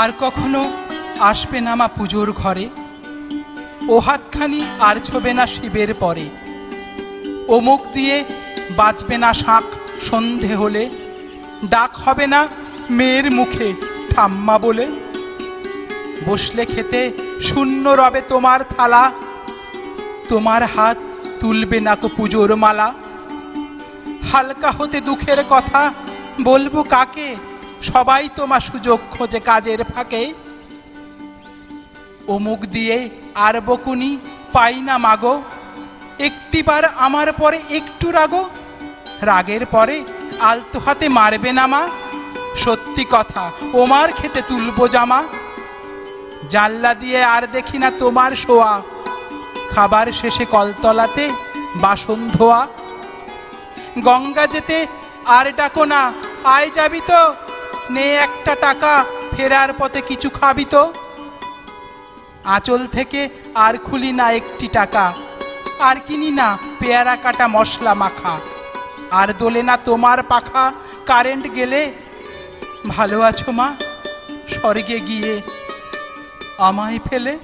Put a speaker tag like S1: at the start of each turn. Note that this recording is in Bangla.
S1: আর কখনো আসবে না মা পুজোর ঘরে। ও হাতখানি আর ছবে না শিবের পরে। ও মুখ দিয়ে বাঁচবে না শাঁখ সন্ধে হলে। ডাক হবে না মেয়ের মুখে ঠাম্মা বলে। বসলে খেতে শূন্য রবে তোমার থালা। তোমার হাত তুলবে না কো পুজোর মালা। হালকা হতে দুঃখের কথা বলব কাকে? সবাই তোমার সুযোগ খোঁজে কাজের ফাঁকে। অমুক দিয়ে আর বকুনি পাই না মাগো। একটিবার আমার পরে একটু রাগো। রাগের পরে আলতো হাতে মারবে না মা। সত্যি কথা, ওমার খেতে তুলবো জামা। জানলা দিয়ে আর দেখি না তোমার শোয়া। খাবার শেষে কলতলাতে বাসন ধোয়া। গঙ্গা যেতে আর ডাকো না, আয় যাবি তো। নে একটা টাকা, ফেরার পথে কিছু খাবি তো। আঁচল থেকে আর খুলি না একটি টাকা, আর কিনি না পেয়ারা কাটা মশলা মাখা। আর দোলে না তোমার পাখা, কারেন্ট গেলে, ভালো আছো মা, স্বর্গে গিয়ে আমায় ফেলে।